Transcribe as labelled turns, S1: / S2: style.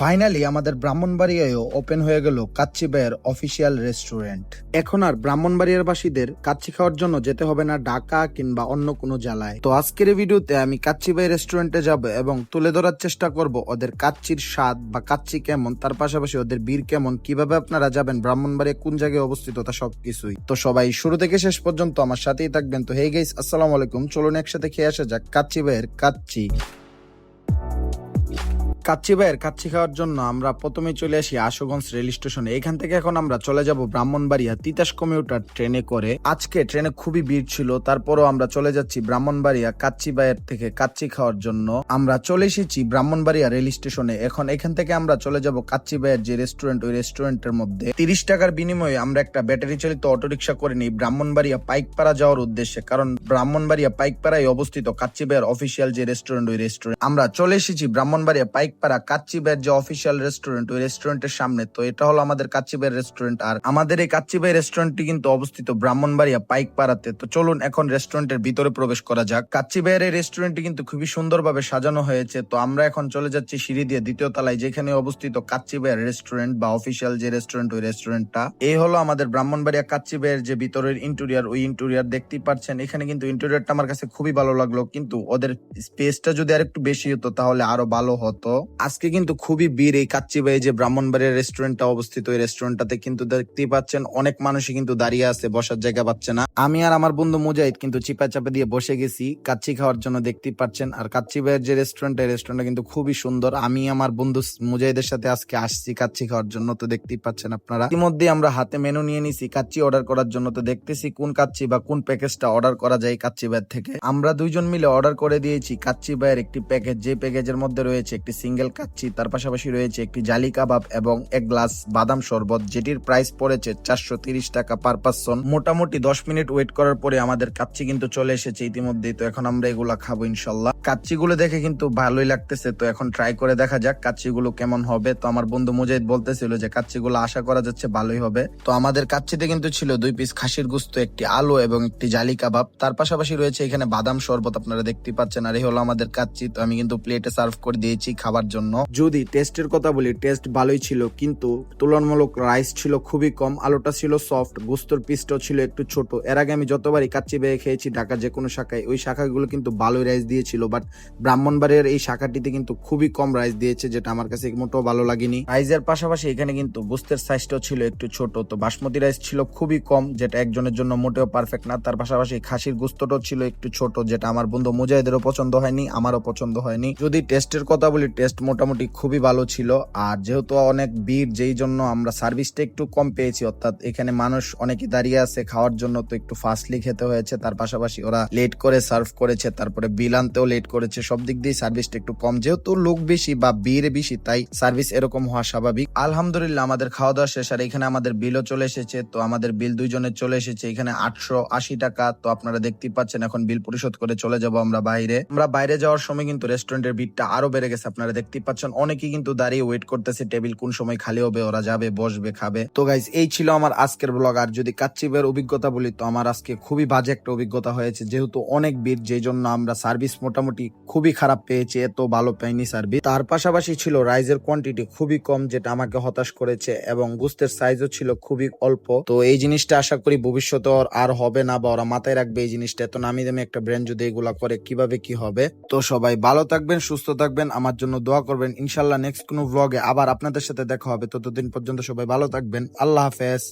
S1: Finally আমাদের ব্রাহ্মণবাড়িয়ায়ও open হয়ে গেল কাচ্চি ভাইয়ের অফিসিয়াল রেস্টুরেন্ট এখন আর ব্রাহ্মণবাড়িয়ার বাসীদের কাচ্চি খাওয়ার জন্য যেতে হবে না ঢাকা কিংবা অন্য কোনো জেলায়। তো আজকের ভিডিওতে আমি কাচ্চি ভাই রেস্টুরেন্টে যাব এবং তুলে ধরার চেষ্টা করব ওদের কাচ্চির স্বাদ বা কাচ্চি কেমন, তার পাশাপাশি ওদের বীর কেমন, কীভাবে আপনারা যাবেন, ব্রাহ্মণবাড়িয়া কোন জায়গায় অবস্থিত তা সবকিছুই। তো সবাই শুরু থেকে শেষ পর্যন্ত আমার সাথেই থাকবেন। তো হে গাইস আসসালামু আলাইকুম। চলুন একসাথে খেয়ে আসা যাক কাচ্চি ভাইয়ের কাচ্চি। কাচ্চি ভাইয়ের কাচ্চি খাওয়ার জন্য আমরা প্রথমে চলে আসি আশুগঞ্জ রেল স্টেশনে। এখান থেকে এখন আমরা চলে যাব ব্রাহ্মণবাড়িয়া তিতাস কমিউটার ট্রেনে করে। আজকে ট্রেনে খুবই ভিড় ছিল, তারপরও আমরা চলে যাচ্ছি ব্রাহ্মণবাড়িয়া কাচ্চি ভাইয়ের থেকে কাচ্চি খাওয়ার জন্য। আমরা চলে এসেছি ব্রাহ্মণবাড়িয়া রেল স্টেশনে। এখন এখান থেকে আমরা চলে যাব কাচ্চি ভাইয়ের যে রেস্টুরেন্ট, ওই রেস্টুরেন্টের মধ্যে। তিরিশ টাকার বিনিময়ে আমরা একটা ব্যাটারি চালিত অটোরিকশা করে নিই ব্রাহ্মণবাড়িয়া পাইকপাড়া যাওয়ার উদ্দেশ্যে। কারণ ব্রাহ্মণবাড়িয়া পাইকপাড়ায় অবস্থিত কাচ্চি ভাইয়ের অফিসিয়াল যে রেস্টুরেন্ট, ওই রেস্টুরেন্ট। আমরা চলে এসেছি ব্রাহ্মণবাড়িয়া পাইকপাড়া কাচ্চি ভাইয়ের যে অফিসিয়াল রেস্টুরেন্ট ওই রেস্টুরেন্টের সামনে, তো এটা হলো আমাদের কাচ্চি ভাইয়ের রেস্টুরেন্ট আর আমাদের এই কাচ্চি ভাই রেস্টুরেন্টটি কিন্তু অবস্থিত ব্রাহ্মণবাড়িয়া, পাইকপাড়াতে। তো চলুন এখন রেস্টুরেন্টের ভিতরে প্রবেশ করা যাক। কাচ্চি ভাইয়ের এই রেস্টুরেন্টটি কিন্তু খুবই সুন্দরভাবে সাজানো হয়েছে। তো আমরা এখন চলে যাচ্ছি সিঁড়ি দিয়ে, দ্বিতীয় তলায়, যেখানে অবস্থিত কাচ্চি ভাইয়ের রেস্টুরেন্ট বা অফিসিয়াল যে রেস্টুরেন্ট ওই রেস্টুরেন্টটা এই হলো আমাদের ব্রাহ্মণবাড়িয়া কাচ্চি ভাইয়ের যে ভিতরের ইন্টেরিয়ার ওই ইন্টেরিয়ার দেখতেই পাচ্ছেন। এখানে কিন্তু ইন্টেরিয়ারটা আমার কাছে খুবই ভালো লাগল, কিন্তু ওদের স্পেসটা যদি আর একটু বেশি হতো, তাহলে আরও ভালো হতো। আজকে কিন্তু খুবই ভিড় এই কাচ্চি ভাই যে ব্রাহ্মণবাড়িয়া রেস্টুরেন্টটা অবস্থিত ওই রেস্টুরেন্টটাতে কিন্তু দেখতেই পাচ্ছেন অনেক মানুষই কিন্তু দাঁড়িয়ে আছে, বসার জায়গা পাচ্ছে না। আমি আর আমার বন্ধু মুজাহিদ কিন্তু চিপা চাপা দিয়ে বসে গেছি, কাচ্চি খাওয়ার জন্য দেখতেই পাচ্ছেন। আর কাচ্চি ভাইয়ের যে রেস্টুরেন্ট এই রেস্টুরেন্টটা কিন্তু খুবই সুন্দর। আমি আমার বন্ধু মুজাহিদের সাথে আজকে আসছি কাচ্চি খাওয়ার জন্য, তো দেখতেই পাচ্ছেন আপনারা। ইতিমধ্যে আমরা হাতে মেনু নিয়ে নিছি, কাচ্চি অর্ডার করার জন্য, তো দেখতেছি কোন কাচ্চি বা কোন প্যাকেজটা অর্ডার করা যায় কাচ্চি ভাইয়ের থেকে। আমরা দুইজন মিলে অর্ডার করে দিয়েছি কাচ্চি ভাইয়ের একটি প্যাকেজ যে প্যাকেজের মধ্যে রয়েছে একটি সিঙ্গেল কাচ্ছি তার পাশাপাশি রয়েছে একটি জালি কাবাব এবং এক গ্লাস বাদাম শরবত, যেটির প্রাইস পড়েছে চারশো টাকা পার পার্সন মোটামুটি দশ মিনিট ওয়েট করার পরে আমাদের কাচ্ছি কিন্তু চলে এসেছে ইতিমধ্যেই, তো এখন আমরা এগুলা খাব ইনশাল্লাহ। কাচ্চিগুলো দেখে কিন্তু ভালোই লাগতেছে, তো এখন ট্রাই করে দেখা যাক কাচ্চিগুলো কেমন হবে। তো আমার বন্ধু মুজাহিদ বলতেছিল যে কাচ্চিগুলো আশা করা যাচ্ছে ভালোই হবে। তো আমাদের কাচ্চিতে কিন্তু ছিল দুই পিস খাসির গুস্ত, একটি আলু এবং একটি জালি কাবাব। তার পাশাপাশি রয়েছে এখানে বাদাম শরবত, আপনারা দেখতে পাচ্ছেন। আর এই হলো আমাদের কাচ্চি, তো আমি কিন্তু প্লেটে সার্ভ করে দিয়েছি খাবার জন্য। যদি টেস্টের কথা বলি টেস্ট ভালোই ছিল, কিন্তু তুলনামূলক রাইস ছিল খুবই কম। আলুটা ছিল সফট গুস্তর পিসটাও ছিল একটু ছোট। এর আগে আমি যতবারই কাচ্চি বেয়ে খেয়েছি ঢাকা যে কোনো শাখায়, ওই শাখাগুলো কিন্তু ভালোই রাইস দিয়েছিল। বাট ব্রাহ্মণবাড়িয়ার এই শাখাটিতে কিন্তু খুবই কম রাইস দিয়েছে, যেটা আমার কাছে মোটেও ভালো লাগেনি। রাইসের পাশাপাশি এখানে কিন্তু গুস্তের সাইজটাও ছিল একটু ছোট, তো বাসমতি রাইস ছিল খুবই কম, যেটা একজনের জন্য মোটেও পারফেক্ট না। তার পাশাপাশি খাসির গুস্তটাও ছিল একটু ছোট, যেটা আমার বন্ধু মুজাহিদেরও পছন্দ হয়নি, আমারও পছন্দ হয়নি। যদি টেস্টের কথা বলি টেস্ট মোটামুটি খুবই ভালো ছিল। আর যেহেতু অনেক ভিড়, যেই জন্য আমরা সার্ভিসটা একটু কম পেয়েছি, অর্থাৎ এখানে মানুষ অনেকে দাঁড়িয়ে আছে খাওয়ার জন্য, তো একটু ফাস্টলি খেতে হয়েছে। তার পাশাপাশি ওরা লেট করে সার্ভ করেছে, তারপরে বিল আনতেও লেট করেছে, সব দিক দিয়ে সার্ভিসটা একটু কম। যেহেতু লোক বেশি বা ভিড় বেশি, তাই সার্ভিস এরকম হওয়া স্বাভাবিক। আলহামদুলিল্লাহ, আমাদের খাওয়া দাওয়া শেষ, আর এখানে আমাদের বিলও চলে এসেছে। তো আমাদের বিল দুইজনের চলে এসেছে, এখানে আটশো আশি টাকা। তো আপনারা দেখতেই পাচ্ছেন, এখন বিল পরিশোধ করে চলে যাব আমরা বাইরে। আমরা বাইরে যাওয়ার সময় কিন্তু রেস্টুরেন্টের ভিড়টা আরও বেড়ে গেছে, আপনারা দেখতেই পাচ্ছেন। অনেকেই কিন্তু দাঁড়িয়ে ওয়েট করতেছে টেবিল কোন সময় খালি হবে, ওরা যাবে, বসবে, খাবে। তো গাইজ এই ছিল আমার আজকের ব্লগ আর যদি কাচ্চিবের অভিজ্ঞতা বলি, তো আমার আজকে খুবই বাজে একটা অভিজ্ঞতা হয়েছে। যেহেতু অনেক ভিড় যেই জন্য আমরা সার্ভিস মোটামুটি খুবই খারাপ পেয়েছি, এত ভালো পাইনি সার্ভিস। তার পাশাপাশি ছিল রাইজের কোয়ান্টিটি খুবই কম, যেটা আমাকে হতাশ করেছে এবং গুস্তের সাইজও ছিল খুবই অল্প। তো এই জিনিসটা আশা করি ভবিষ্যতে আর হবে না বা ওরা মাথায় রাখবে এই জিনিসটা। এত নামি দামি একটা ব্র্যান্ড যদি এগুলা করে, কীভাবে কি হবে? তো সবাই ভালো থাকবেন, সুস্থ থাকবেন, আমার জন্য দোয়া করবেন। ইনশাল্লাহ নেক্সট কোনো ব্লগে আবার আপনাদের সাথে দেখা হবে। ততদিন পর্যন্ত সবাই ভালো থাকবেন। আল্লাহ হাফেজ।